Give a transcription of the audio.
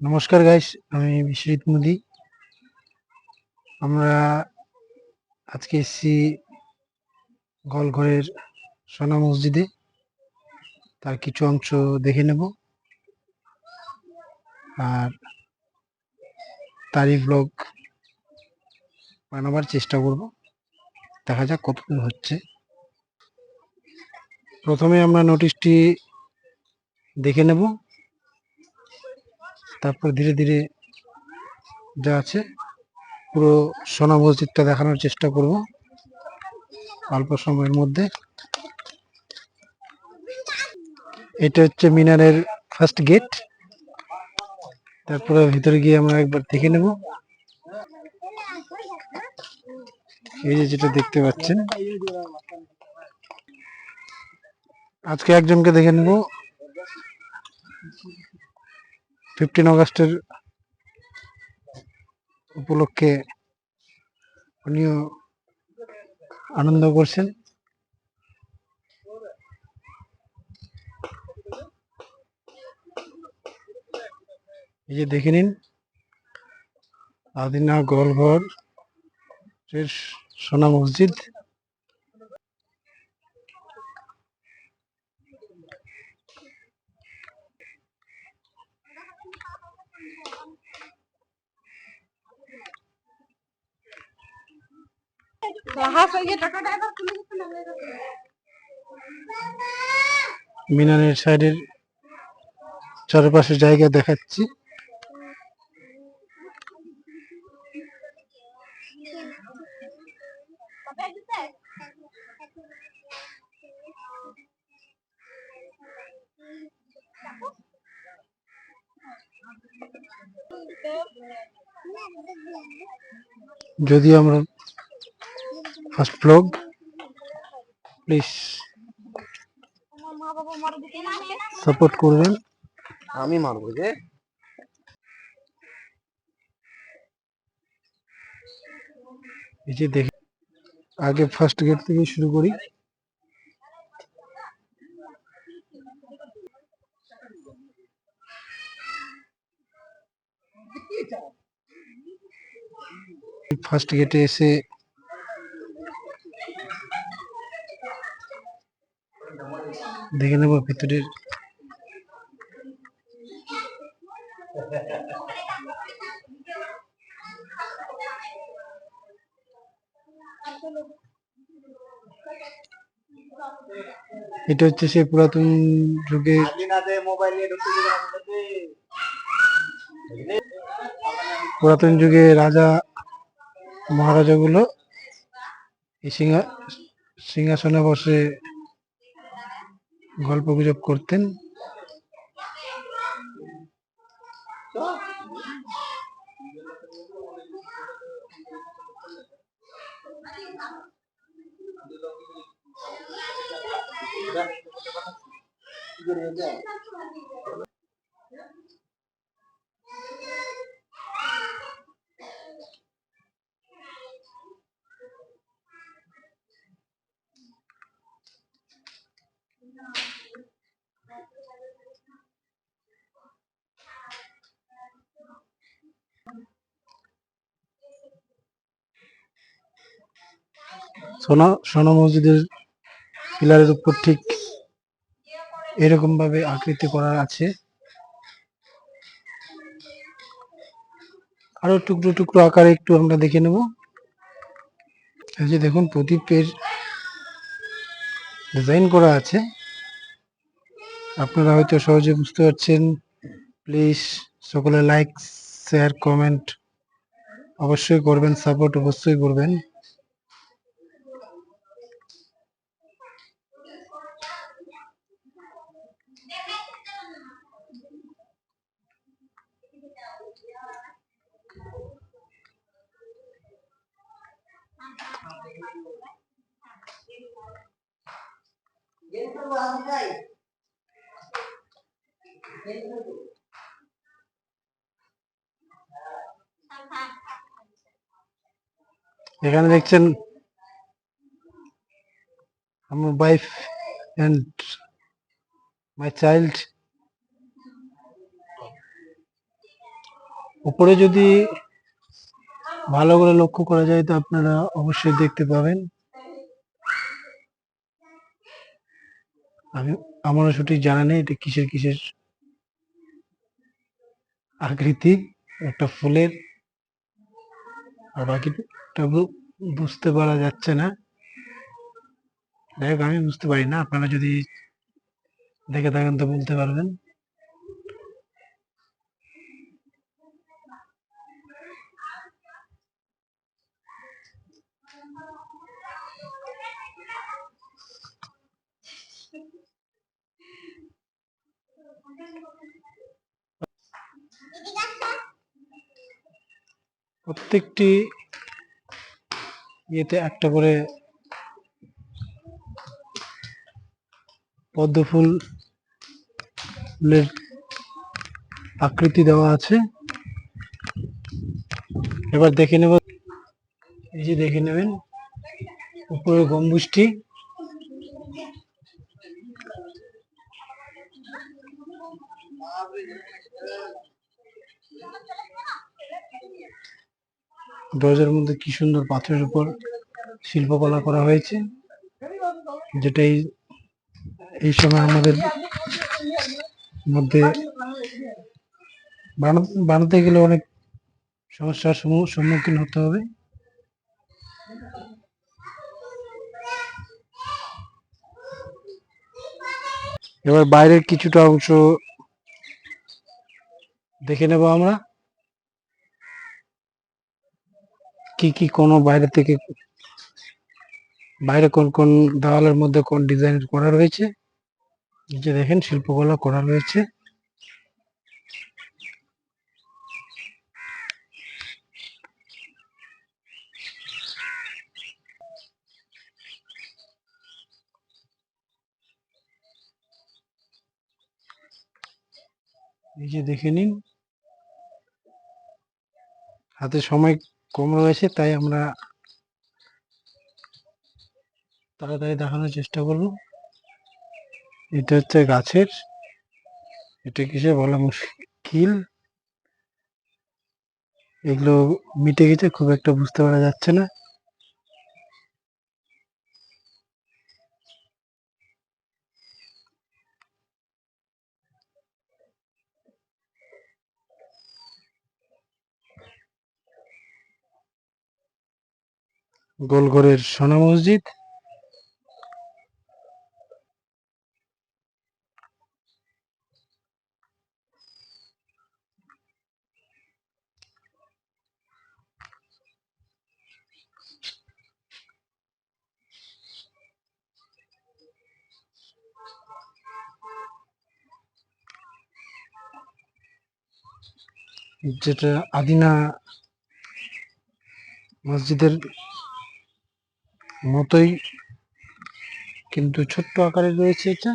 নমস্কার গাইস আমি বিশ্বজিৎ মোদি। আমরা আজকে এসেছি গলঘরের সোনা মসজিদে। তার কিছু অংশ দেখে নেব। আর তারই ব্লগ বানাবার চেষ্টা করব। দেখা যাক কতদূর হচ্ছে। প্রথমে আমরা নোটিশটি দেখে নেব। তারপর ধীরে ধীরে যা আছে, পুরো সোনা মসজিদটা দেখানোর চেষ্টা করব অল্প সময়ের মধ্যে। এটা হচ্ছে মিনারের ফার্স্ট গেট তারপরে ভিতরে গিয়ে আমরা একবার দেখে নেব। এই যে যেটা দেখতে পাচ্ছেন। আজকে একজনকে দেখে নেব। ফিফটিন অগস্টের উপলক্ষে উনিও আনন্দ করছেন। এই যে দেখে নিন আদিনা গোলঘর সোনা মসজিদ। মিনারের সাইডের চারপাশে জায়গা দেখাচ্ছি। যদি আমরা ফার্স্ট ব্লগ প্লিজ সাপোর্ট করবেন। আমি মারবো যে। এই যে দেখি আগে ফার্স্ট গেট থেকে শুরু করি। ফার্স্ট গেটে এসে দেখে নেব ভিতরের এটা হচ্ছে সেই পুরাতন যুগের। পুরাতন যুগে রাজা মহারাজাগুলো এই সিংহাসনে বসে গল্প গুজব করতেন। সোনা সোনা মসজিদের পিলারের উপর ঠিক এরকম ভাবে আকৃতি করা আছে। আরও টুকরো টুকরো আকারে একটু আমরা দেখে নেব। যে দেখুন, প্রদীপের ডিজাইন করা আছে। আপনারা হয়তো সহজে বুঝতে পারছেন প্লিজ সকলে লাইক শেয়ার কমেন্ট অবশ্যই করবেন সাপোর্ট অবশ্যই করবেন। এখানে দেখছেন আমার ওয়াইফ এন্ড মাই চাইল্ড উপরে যদি ভালো করে লক্ষ্য করা যায় তো আপনারা অবশ্যই দেখতে পাবেন। আমি, আমারও সঠিক জানা নেই এটা কিসের কিসের? আকৃতি একটা ফুলের। আর বাকিটা বুঝতে পারা যাচ্ছে না। হোক আমি বুঝতে পারি না। আপনারা যদি দেখে থাকেন তো বলতে পারবেন। প্রত্যেকটি ইয়েতে একটা করে পদ্ম ফুলের আকৃতি দেওয়া আছে। এবার দেখে নেব, এই যে দেখে নেবেন, উপরের গম্বুজটি। দরজার মধ্যে কি সুন্দর পাথরের উপর শিল্পকলা করা হয়েছে যেটা এই সময় আমাদের মধ্যে বানা- বানাতে গেলে অনেক সমস্যার সম্মু- সম্মুখীন হতে হবে। এবার বাইরের কিছুটা অংশ দেখে নেব আমরা। কি কি, কোনো বাইরে থেকে বাইরে কোন কোন দেওয়ালের মধ্যে কোন ডিজাইন করা রয়েছে? যে দেখেন, শিল্পকলা করা রয়েছে। দেখে নিন। হাতে সময় কম রয়েছে, তাই আমরা তাড়াতাড়ি দেখানোর চেষ্টা করব। এটা হচ্ছে গাছের, এটা কিসে বলা মুশকিল? এগুলো মিটে গেছে, খুব একটা বুঝতে পারা যাচ্ছে না। গোলঘরের সোনা মসজিদ। যেটা আদিনা মসজিদের মতোই কিন্তু ছোট্ট আকারে রয়েছে এটা।